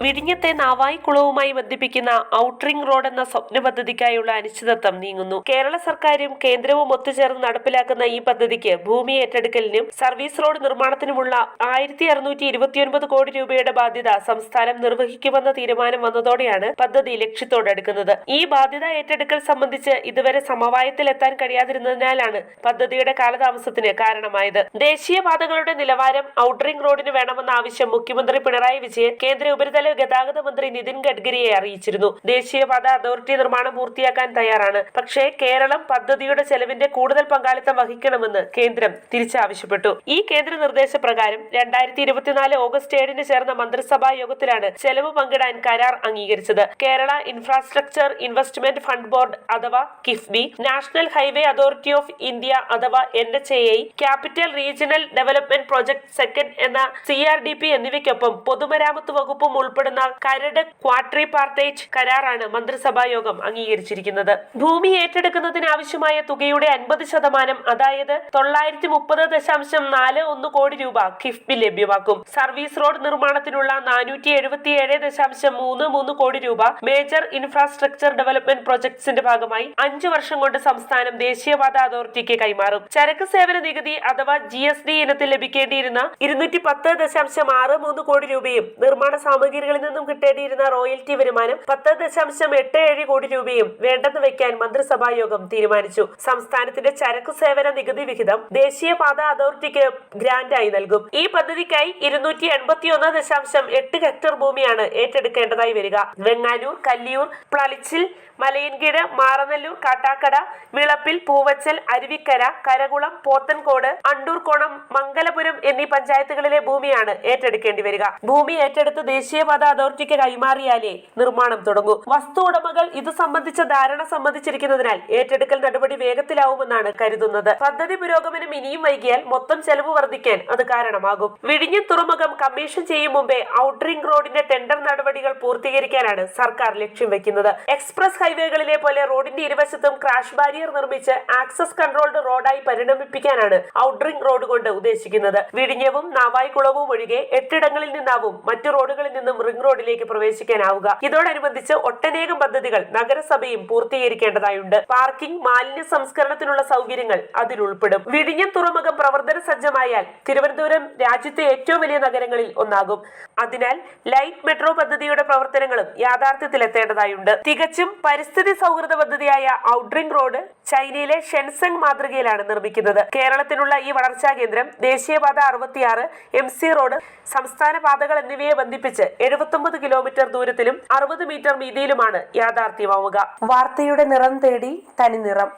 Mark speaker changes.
Speaker 1: വിഴിഞ്ഞത്തെ നാവായിക്കുളവുമായി ബന്ധിപ്പിക്കുന്ന ഔട്ടറിംഗ് റോഡ് എന്ന സ്വപ്ന പദ്ധതിക്കായുള്ള അനിശ്ചിതത്വം നീങ്ങുന്നു. കേരള സർക്കാരും കേന്ദ്രവും ഒത്തുചേർന്ന് നടപ്പിലാക്കുന്ന ഈ പദ്ധതിക്ക് ഭൂമി ഏറ്റെടുക്കലിനും സർവീസ് റോഡ് നിർമ്മാണത്തിനുമുള്ള ആയിരത്തി അറുന്നൂറ്റി ഇരുപത്തിയൊൻപത് കോടി രൂപയുടെ ബാധ്യത സംസ്ഥാനം നിർവഹിക്കുമെന്ന തീരുമാനം വന്നതോടെയാണ് പദ്ധതി ലക്ഷ്യത്തോടെടുക്കുന്നത് ഈ ബാധ്യത ഏറ്റെടുക്കൽ സംബന്ധിച്ച് ഇതുവരെ സമവായത്തിലെത്താൻ കഴിയാതിരുന്നതിനാലാണ് പദ്ധതിയുടെ കാലതാമസത്തിന് കാരണമായത്. ദേശീയപാതകളുടെ നിലവാരം ഔട്ടറിംഗ് റോഡിന് വേണമെന്ന ആവശ്യം മുഖ്യമന്ത്രി പിണറായി വിജയൻ കേന്ദ്ര ഉപരിതല ഗതാഗത മന്ത്രി നിതിൻ ഗഡ്കരിയെ അറിയിച്ചിരുന്നു. ദേശീയപാത അതോറിറ്റി നിർമ്മാണം പൂർത്തിയാക്കാൻ തയ്യാറാണ്. പക്ഷേ കേരളം പദ്ധതിയുടെ ചെലവിന്റെ കൂടുതൽ പങ്കാളിത്തം വഹിക്കണമെന്ന് കേന്ദ്രം തിരിച്ചാവശ്യപ്പെട്ടു. ഈ കേന്ദ്ര നിർദ്ദേശപ്രകാരം രണ്ടായിരത്തി ഇരുപത്തിനാല് ഓഗസ്റ്റ് ഏഴിന് ചേർന്ന മന്ത്രിസഭാ യോഗത്തിലാണ് ചെലവ് പങ്കിടാൻ കരാർ അംഗീകരിച്ചത്. Kerala infrastructure investment fund board അഥവാ KIIFB national highway authority of India അഥവാ N H A capital regional development project second എന്ന സി ആർ ഡി പി എന്നിവയ്ക്കൊപ്പം പൊതുമരാമത്ത് വകുപ്പും ഉൾപ്പെടുന്ന കരട് ക്വാട്രി പാർട്ടേജ് കരാറാണ് മന്ത്രിസഭാ യോഗം അംഗീകരിച്ചിരിക്കുന്നത്. ഭൂമി ഏറ്റെടുക്കുന്നതിന് ആവശ്യമായ തുകയുടെ അൻപത് ശതമാനം അതായത് തൊള്ളായിരത്തി മുപ്പത് ദശാംശം നാല് ഒന്ന് കോടി രൂപ കിഫ്ബി ലഭ്യമാക്കും. സർവീസ് റോഡ് നിർമ്മാണത്തിനുള്ള നാനൂറ്റി എഴുപത്തിയേഴ് ദശാംശം മൂന്ന് മൂന്ന് കോടി രൂപ മേജർ ഇൻഫ്രാസ്ട്രക്ചർ ഡെവലപ്മെന്റ് പ്രോജക്ട്സിന്റെ ഭാഗമായി അഞ്ചു വർഷം കൊണ്ട് സംസ്ഥാനം ദേശീയപാത അതോറിറ്റിക്ക് കൈമാറും. ചരക്ക് സേവന നികുതി അഥവാ ജി ഇനത്തിൽ ലഭിക്കേണ്ടിയിരുന്ന ഇരുന്നൂറ്റി പത്ത് ദശാംശം ആറ് മൂന്ന് കോടി രൂപയും നിർമ്മാണ സാമഗ്രികളിൽ നിന്നും കിട്ടേണ്ടിയിരുന്ന റോയൽറ്റി വരുമാനം പത്ത് ദശാംശം എട്ട് ഏഴ് കോടി രൂപയും വേണ്ടെന്ന് വെക്കാൻ മന്ത്രിസഭാ യോഗം തീരുമാനിച്ചു. സംസ്ഥാനത്തിന്റെ ചരക്ക് സേവന നികുതി വിഹിതം ദേശീയ ദേശീയപാത അതോറിറ്റിക്ക് ഗ്രാന്റായി നൽകും. ഈ പദ്ധതിക്കായി ഇരുന്നൂറ്റി എൺപത്തി ഒന്ന് ദശാംശം എട്ട് ഹെക്ടർ ഭൂമിയാണ് ഏറ്റെടുക്കേണ്ടതായി വരിക. വെങ്ങാനൂർ കല്ലിയൂർ പ്ലളിച്ചിൽ മലയൻകീട് മാറനല്ലൂർ കാട്ടാക്കട വിളപ്പിൽ പൂവച്ചൽ അരുവിക്കര കരകുളം പോത്തൻകോട് അണ്ടൂർകോണം മംഗലപുരം എന്നീ പഞ്ചായത്തുകളിലെ ഭൂമിയാണ് ഏറ്റെടുക്കേണ്ടി വരിക. ഭൂമി ഏറ്റെടുത്ത് ദേശീയപാത അതോറിറ്റിക്ക് കൈമാറിയാലേ നിർമ്മാണം തുടങ്ങൂ. വസ്തു ഉടമകൾ ഇത് സംബന്ധിച്ച ധാരണ സംബന്ധിച്ചിരിക്കുന്നതിനാൽ ഏറ്റെടുക്കൽ നടപടി വേഗത്തിലാവുമെന്നാണ് കരുതുന്നത്. പദ്ധതി പുരോഗമനം ഇനിയും വൈകിയാൽ മൊത്തം ചെലവ് വർദ്ധിക്കാൻ അത് കാരണമാകും. വിഴിഞ്ഞ തുറമുഖം കമ്മീഷൻ ചെയ്യും മുമ്പേ ഔട്ട്റിംഗ് റോഡിന്റെ ടെൻഡർ നടപടികൾ പൂർത്തീകരിക്കാനാണ് സർക്കാർ ലക്ഷ്യം വെക്കുന്നത്. എക്സ്പ്രസ് ഹൈവേകളിലെ പോലെ റോഡിന്റെ ഇരുവശത്തും ക്രാഷ് ബാരിയർ നിർമ്മിച്ച് ആക്സസ് കൺട്രോൾഡ് റോഡായി പരിണമിപ്പിക്കാനാണ് ഔട്ടറിംഗ് റോഡ് കൊണ്ട് ഉദ്ദേശിക്കുന്നത്. വിഴിഞ്ഞവും നാവായിക്കുളവും ഒഴികെ എട്ടിടങ്ങളിൽ നിന്നാവും മറ്റു റോഡുകളിൽ നിന്നും റിംഗ് റോഡിലേക്ക് പ്രവേശിക്കാനാവുക. ഇതോടനുബന്ധിച്ച് ഒട്ടനേകം പദ്ധതികൾ നഗരസഭയും പൂർത്തീകരിക്കേണ്ടതായുണ്ട്. പാർക്കിംഗ് മാലിന്യ സംസ്കരണത്തിനുള്ള സൗകര്യങ്ങൾ അതിൽ ഉൾപ്പെടും വിഴിഞ്ഞം തുറമുഖം പ്രവർത്തന സജ്ജമായാൽ തിരുവനന്തപുരം രാജ്യത്തെ ഏറ്റവും വലിയ നഗരങ്ങളിൽ ഒന്നാകും. അതിനാൽ ലൈറ്റ് മെട്രോ പദ്ധതിയുടെ പ്രവർത്തനങ്ങളും യാഥാർത്ഥ്യത്തിലെത്തേണ്ടതായുണ്ട്. തികച്ചും പരിസ്ഥിതി സൗഹൃദ പദ്ധതിയായ ഔട്ട്റിംഗ് റോഡ് ചൈനയിലെ ഷെൻസങ് മാതൃകയിലാണ് നിർമ്മിക്കുന്നത്. കേരളത്തിനുള്ള ഈ വളർച്ചാ കേന്ദ്രം ദേശീയപാത അറുപത്തിയാറ് എം സി റോഡ് സംസ്ഥാന പാതകൾ എന്നിവയെ ബന്ധിപ്പിച്ച് എഴുപത്തൊമ്പത് കിലോമീറ്റർ ദൂരത്തിലും അറുപത് മീറ്റർ വീതിയിലുമാണ് യാഥാർത്ഥ്യമാവുക. വാർത്തയുടെ നിറം തേടി തനി നിറം